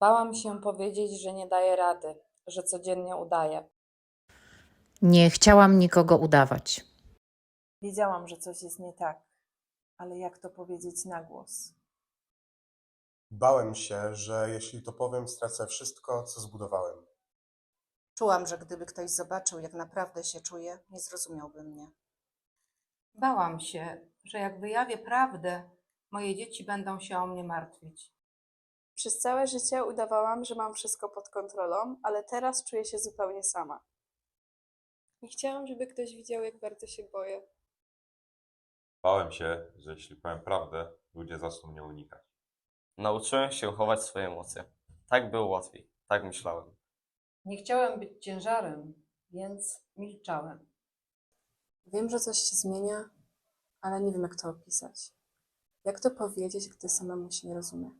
Bałam się powiedzieć, że nie daję rady, że codziennie udaję. Nie chciałam nikogo udawać. Wiedziałam, że coś jest nie tak, ale jak to powiedzieć na głos? Bałem się, że jeśli to powiem, stracę wszystko, co zbudowałem. Czułam, że gdyby ktoś zobaczył, jak naprawdę się czuję, nie zrozumiałby mnie. Bałam się, że jak wyjawię prawdę, moje dzieci będą się o mnie martwić. Przez całe życie udawałam, że mam wszystko pod kontrolą, ale teraz czuję się zupełnie sama. Nie chciałam, żeby ktoś widział, jak bardzo się boję. Bałem się, że jeśli powiem prawdę, ludzie zaczną mnie unikać. Nauczyłem się chować swoje emocje. Tak było łatwiej. Tak myślałem. Nie chciałem być ciężarem, więc milczałem. Wiem, że coś się zmienia, ale nie wiem, jak to opisać. Jak to powiedzieć, gdy samemu się nie rozumie?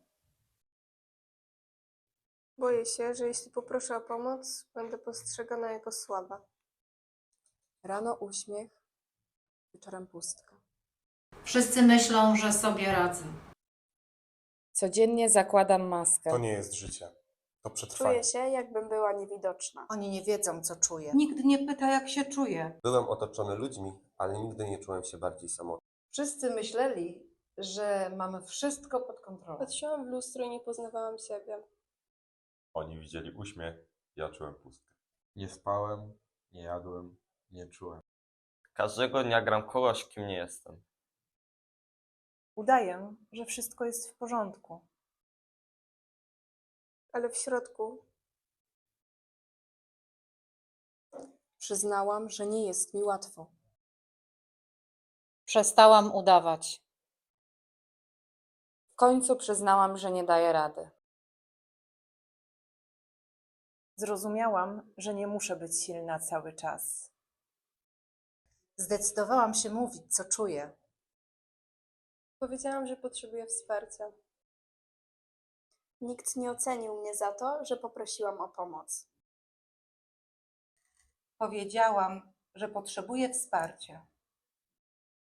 Boję się, że jeśli poproszę o pomoc, będę postrzegana jako słaba. Rano uśmiech, wieczorem pustka. Wszyscy myślą, że sobie radzę. Codziennie zakładam maskę. To nie jest życie. To przetrwanie. Czuję się, jakbym była niewidoczna. Oni nie wiedzą, co czuję. Nikt nie pyta, jak się czuję. Byłem otoczony ludźmi, ale nigdy nie czułem się bardziej samotny. Wszyscy myśleli, że mamy wszystko pod kontrolą. Patrzyłam w lustro i nie poznawałam siebie. Oni widzieli uśmiech, ja czułem pustkę. Nie spałem, nie jadłem, nie czułem. Każdego dnia gram kogoś, kim nie jestem. Udaję, że wszystko jest w porządku. Ale w środku Przyznałam, że nie jest mi łatwo. Przestałam udawać. W końcu przyznałam, że nie daję rady. Zrozumiałam, że nie muszę być silna cały czas. Zdecydowałam się mówić, co czuję. powiedziałam, że potrzebuję wsparcia. Nikt nie ocenił mnie za to, że poprosiłam o pomoc. Powiedziałam, że potrzebuję wsparcia.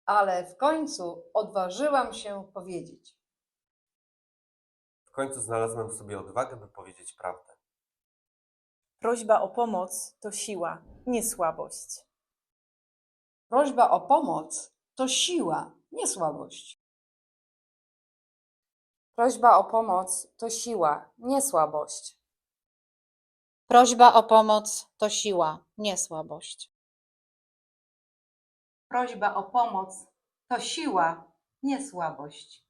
Ale w końcu odważyłam się powiedzieć. W końcu znalazłem w sobie odwagę, by powiedzieć prawdę. Prośba o pomoc to siła, nie słabość. Prośba o pomoc to siła, nie słabość. Prośba o pomoc to siła, nie słabość. Prośba o pomoc to siła, nie słabość. Prośba o pomoc to siła, nie słabość.